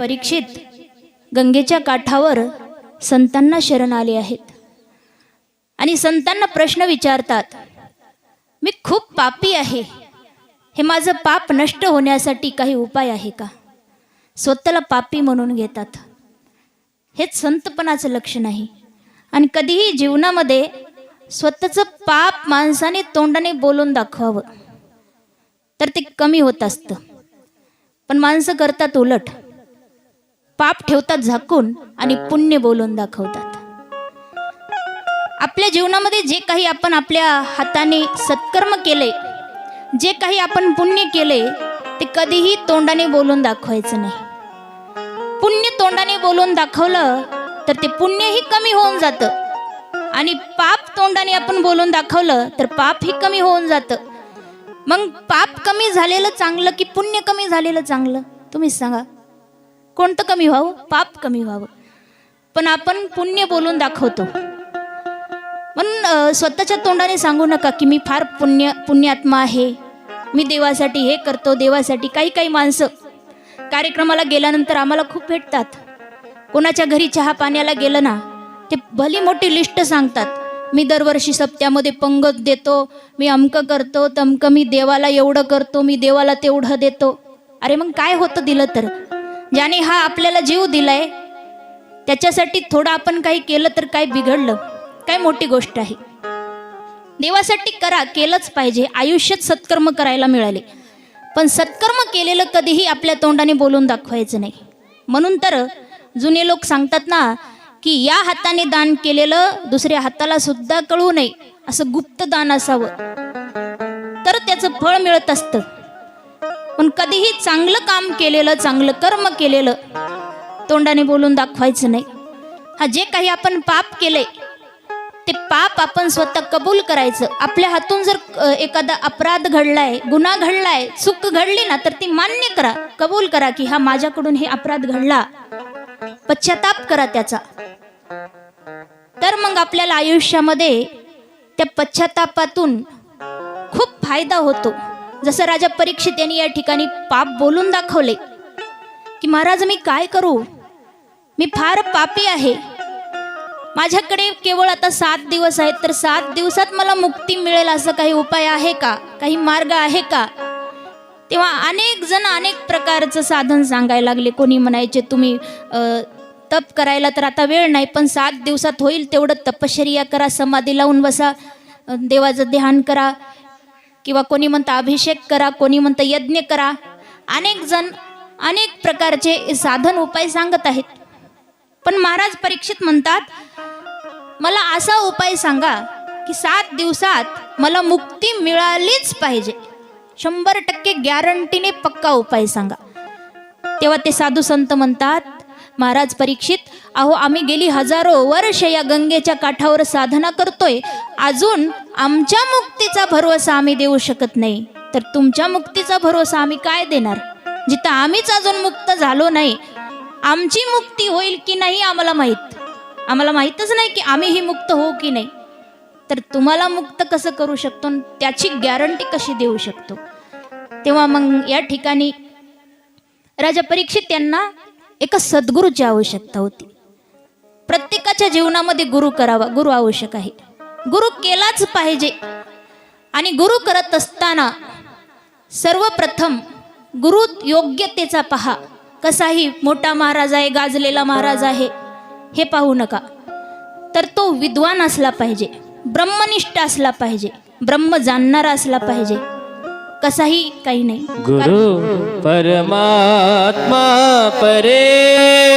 परीक्षित गंगेच्या काठावर संतांना शरण आले आहेत. आणि संतांना प्रश्न विचारतात मी खूप पापी आहे. हे माझं पाप नष्ट होण्यासाठी काही उपाय आहे का? स्वतःला पापी म्हणून घेतात. हेच संतपणाचं लक्ष नाही आणि कधीही जीवनामध्ये स्वतःचं पाप माणसाने तोंडाने बोलून दाखवावं. तर ते कमी होत असतं. पण माणसं करतात उलट. पाप ठेवतात झाकून आणि पुण्य बोलून दाखवतात. आपल्या जीवनामध्ये जे काही आपण आपल्या हाताने सत्कर्म केले जे काही आपण पुण्य केले ते कधीही तोंडाने बोलून दाखवायचं नाही. पुण्य तोंडाने बोलून दाखवलं तर ते पुण्यही कमी होऊन जातं. आणि पाप तोंडाने आपण बोलून दाखवलं तर पापही कमी होऊन जातं. मग पाप कमी झालेलं चांगलं की पुण्य कमी झालेलं चांगलं? तुम्हीच सांगा. कोणतं कमी व्हावं? पाप कमी व्हावं. पण आपण पुण्य बोलून दाखवतो. म्हणून स्वतःच्या तोंडाने सांगू नका की मी फार पुण्य पुण्यात्मा आहे. मी देवासाठी हे करतो देवासाठी काही काही माणसं कार्यक्रमाला गेल्यानंतर आम्हाला खूप भेटतात. कोणाच्या घरी चहा पाण्याला गेलं ना ते भली मोठी लिस्ट सांगतात. मी दरवर्षी सप्त्यामध्ये पंगत देतो मी अमकं करतो तमकं मी देवाला एवढं करतो मी देवाला तेवढं देतो. अरे मग काय होतं दिलं तर? ज्याने हा आपल्याला जीव दिलाय त्याच्यासाठी थोडं आपण काही केलं तर काय बिघडलं? काय मोठी गोष्ट आहे. देवासाठी करा केलंच पाहिजे. आयुष्यात सत्कर्म करायला मिळाले. पण सत्कर्म केलेलं कधीही आपल्या तोंडाने बोलून दाखवायचं नाही. म्हणून तर जुने लोक सांगतात ना की या हाताने दान केलेलं दुसऱ्या हाताला सुद्धा कळू नये. असं गुप्त दान असावं. तर त्याचं फळ मिळत असतं. पण कधीही चांगलं काम केलेलं चांगलं कर्म केलेलं तोंडाने बोलून दाखवायचं नाही. हा जे काही आपण पाप केले ते पाप आपण स्वतः कबूल करायचं. आपल्या हातून जर एखादा अपराध घडलाय गुन्हा घडलाय चूक घडली ना तर ती मान्य करा कबूल करा की हा माझ्याकडून हे अपराध घडला. पश्चाताप करा त्याचा. तर मग आपल्याला आयुष्यामध्ये त्या पश्चातापातून खूप फायदा होतो. जसं राजा परीक्षित यांनी या ठिकाणी पाप बोलून दाखवले की महाराज मी काय करू? मी फार पापी आहे. माझ्याकडे केवळ आता सात दिवस आहेत तर सात दिवसात मला मुक्ती मिळेल असं काही उपाय आहे का? काही मार्ग आहे का? तेव्हा अनेक जण अनेक प्रकारचं साधन सांगायला लागले. कोणी म्हणायचे तुम्ही तप करायला तर आता वेळ नाही पण सात दिवसात होईल तेवढं तपश्चर्या करा समाधी लावून बसा देवाचं ध्यान करा किंवा कोणी म्हणतं अभिषेक करा कोणी म्हणतं यज्ञ करा. अनेक जण अनेक प्रकारचे साधन उपाय सांगत आहेत. पण महाराज परीक्षित म्हणतात मला असा उपाय सांगा की सात दिवसात मला मुक्ती मिळालीच पाहिजे. शंभर टक्के गॅरंटीने पक्का उपाय सांगा. तेव्हा ते साधू संत म्हणतात महाराज परीक्षित अहो आम्ही गेली हजारो वर्ष या गंगेच्या काठावर साधना करतोय. अजून आमच्या मुक्तीचा भरोसा आम्ही देऊ शकत नाही. तर तुमच्या मुक्तीचा भरोसा आम्ही काय देणार? जिथं आम्हीच अजून मुक्त झालो नाही आमची मुक्ती होईल की नाही आम्हाला माहीत? आम्हाला माहीतच नाही की आम्ही ही मुक्त होऊ की नाही. तर तुम्हाला मुक्त कसं करू शकतो आणि त्याची गॅरंटी कशी देऊ शकतो? तेव्हा मग या ठिकाणी राजा परीक्षित यांना एका सद्गुरूची आवश्यकता होती. प्रत्येकाच्या जीवनामध्ये गुरु करावा गुरु आवश्यक आहे. गुरु केलाच पाहिजे. आणि गुरु करत असताना सर्वप्रथम गुरु योग्यतेचा पहा. कसाही मोठा महाराज आहे गाजलेला महाराज आहे हे पाहू नका. तर तो विद्वान असला पाहिजे ब्रह्मनिष्ठ असला पाहिजे ब्रह्म जाणणारा असला पाहिजे कसाही काही नाही. गुरु परमात्मा परे